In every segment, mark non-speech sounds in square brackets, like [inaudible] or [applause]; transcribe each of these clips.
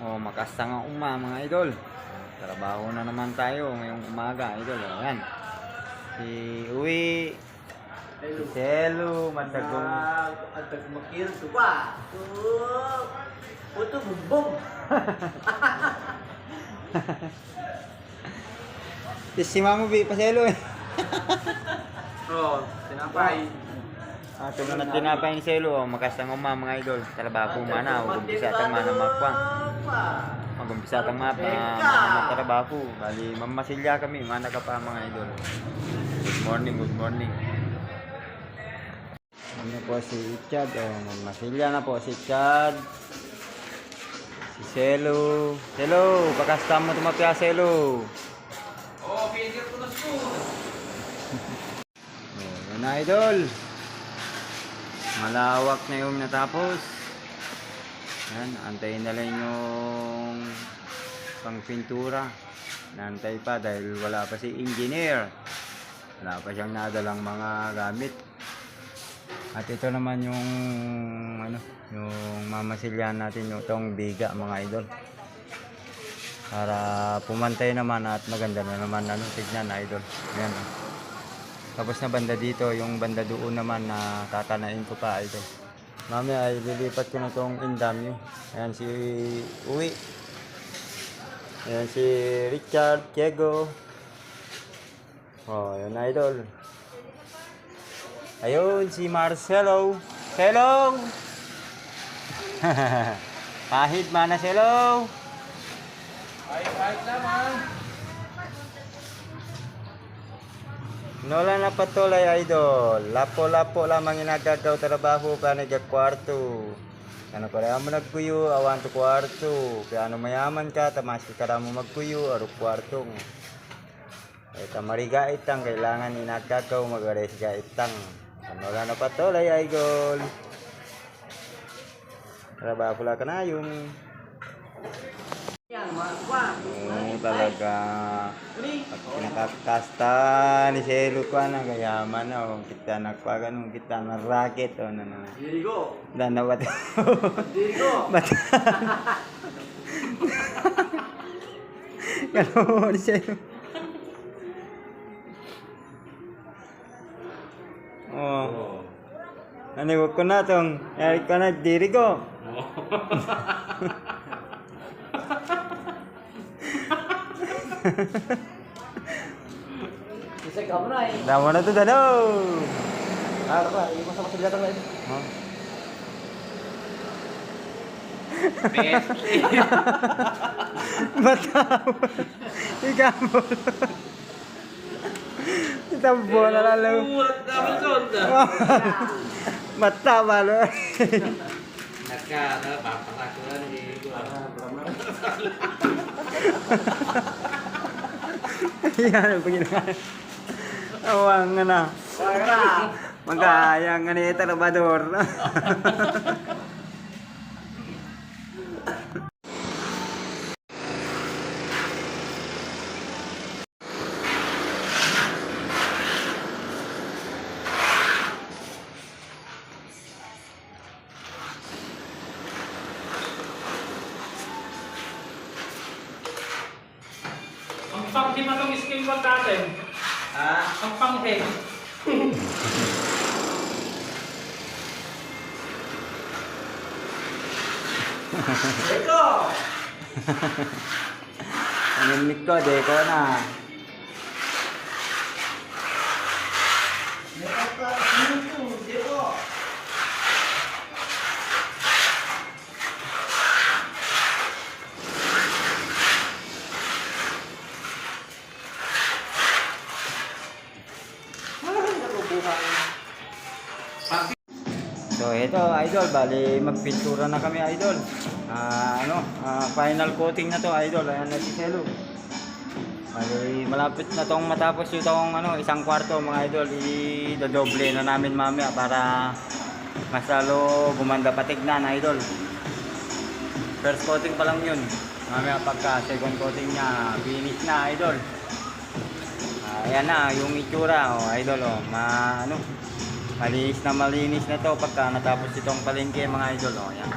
O, makastang ang uma mga idol. Trabaho na naman tayo ngayong umaga, idol. O, yan. Si Uwi, si Selu, Matagong. At magmakil to pa. Puto bumbong. Si Mamo Bi, paselo eh. Oh, tinapay. [laughs] Ah, ito na tinapay ni Selu. O, makastang uma mga idol. Trabaho mana, o, gumpisa tang mana makwa. Magumpisa tang mapa, mga trabaho. Bali, mamasilya kami, mana ka pa mga idol. Good morning, good morning. Ano po si Chad, oh, mamasilya na po si Chad. Si Selu. Selu, pakasta mo tumapya Selu. Oh, finger ko na. Oh, yun na idol. Malawak na yung natapos. Yan, antayin na lang yung pangpintura. Nantay pa dahil wala pa si engineer. Wala pa siyang nadalang mga gamit. At ito naman yung ano, yung mamasilyan natin yung tong biga mga idol. Para pumantay naman at maganda na naman ano, tignan idol. Yan. Tapos na banda dito, yung banda doon naman na tatanain ko pa ito. Mamaya ay lilipat ko na tong indamyo. Ayan si Uwi. Ayan si Richard, Diego. Oh, yun idol. Ayun si Marcelo. Hello! [laughs] Kahit mana hello. Ay, kahit naman. Nola na patulay idol. Lapo-lapo lamang inagagaw trabaho pa kwarto. Ano para mo nagkuyo, awan to kwarto. Kaya ano mayaman ka, tamasi ka mo magkuyo, aro kwarto. Eh, tamari gaitang, kailangan inagagaw magares gaitang. Ano la na patulay idol. Trabaho la ka na yung Yung talaga kinakakasta ni Selo ko na kayaman na oh. kita nagpaganong kita na racket o na na Dirigo. danawat [laughs] Dirigo. Bata. Kalau ni Selo. Oh. Ano ko na tong ko. Na eh. Damo [laughs] na to dano. [laughs] Ah, pa, iwas sa masalyatan na ito. Oh. Bestie. Batawa. Ikambol. Itambo na lalo. [laughs] Mulat naman sonda. Batawa lo. Naka, na, papatakulan ni Dirigo. Yan ang paginawa. Awang nga na. Magayang nga ni Talabador. [laughs] Ang panghi man itong skin ball natin. Ha? Ang panghi. Eko! Ang ko, de ko na. So ito idol, bali magpintura na kami idol. Ah ano, ah, final coating na to idol. Ayan na si Selo. Bali malapit na tong matapos yung ano, isang kwarto mga idol. I-doble na namin mamaya para mas lalo gumanda patignan idol. First coating pa lang yun. Mamaya pagka second coating niya, finish na idol. Ah, ayan na yung itsura oh, idol oh. Ma ano, Malinis na malinis na to pagka natapos itong palengke mga idol. Oh, yan.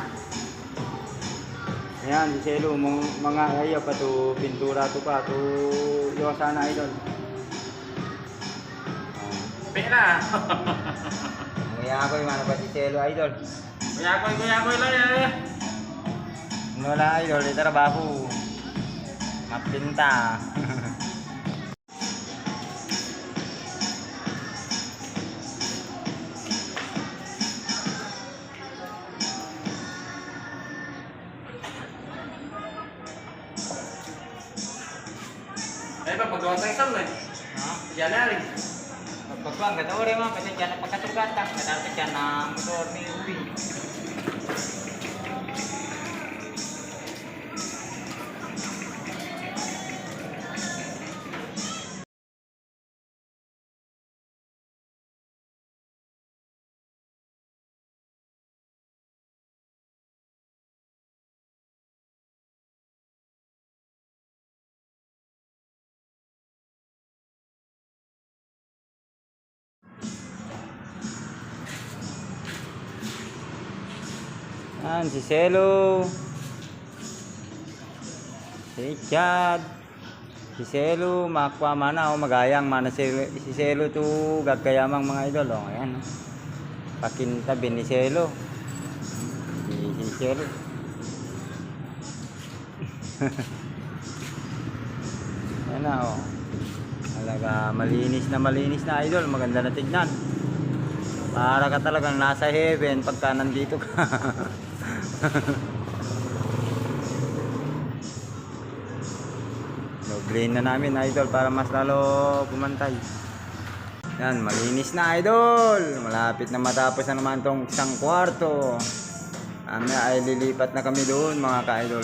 Ayan, si Selo, mga, ayaw pa to, pintura to pa, to, yung sana idol. Pera. Kaya ako yung ano pa si Selo idol. Kuyakoy, kuyakoy lang eh. Wala idol, ito trabaho. Mapinta. [laughs] Eh, papagawa sa eh. Ha? Yan na rin. Pagpagpang, gata rin mga kasi dyan na pagkatugatan. Dyan na motor ni Ubi. Yan, si Selo. Si Chad. Si Selo, makwa mana o magayang mana si, si Selo tu gagayamang mga idol. O, ayan. oh. Pakintabi ni Selo. Si, si Selo. [laughs] Ayan na, o. Talaga, malinis na malinis na idol. Maganda na tignan. Para ka talagang nasa heaven pagka nandito ka. [laughs] [laughs] Doblein na namin idol para mas lalo pumantay. Yan, malinis na idol. Malapit na matapos na naman tong isang kwarto. Ano ay lilipat na kami doon mga ka-idol.